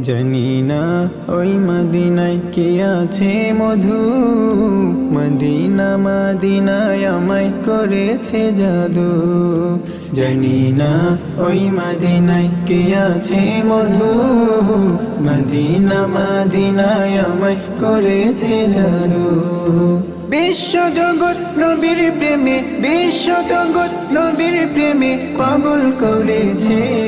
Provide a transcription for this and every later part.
জানি না ওই মদিনায় কি আছে মধু। মদিনা মদিনায় আমায় করেছে জাদু। জানি না ওই মদিনায় কি আছে মধু। মদিনা মদিনায় আমায় করেছে জাদু। বিশ্ব জগৎ নবীর প্রেমে, বিশ্ব জগৎ নবীর প্রেমে পাগল করেছে।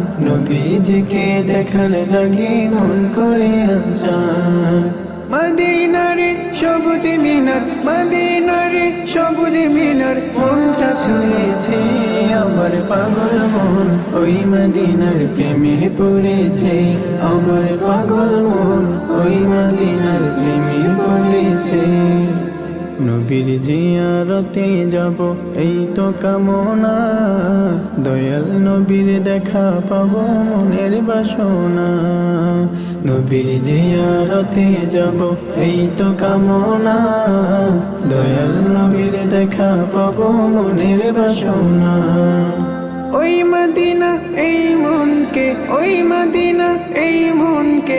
নবীজিকে দেখার লাগি মন করে মদিনারে সবুজ মিনার, মদিনারে সবুজ মিনার, মনটা ছুঁয়েছে আমার পাগল মন। ওই মদিনার প্রেমে পড়েছে আমার পাগল মন। ওই মদিনার প্রেমে নবীর জিয়ারতে যাব, এই তো কামনা। দয়াল নবীর দেখা পাব মনের বাসনা। নবীর জিয়ারতে যাব, এই তো কামনা। দয়াল নবীর দেখা পাব মনের বাসনা। ওই মদিনা, এই মনকে, ওই মদিনা, এই মনকে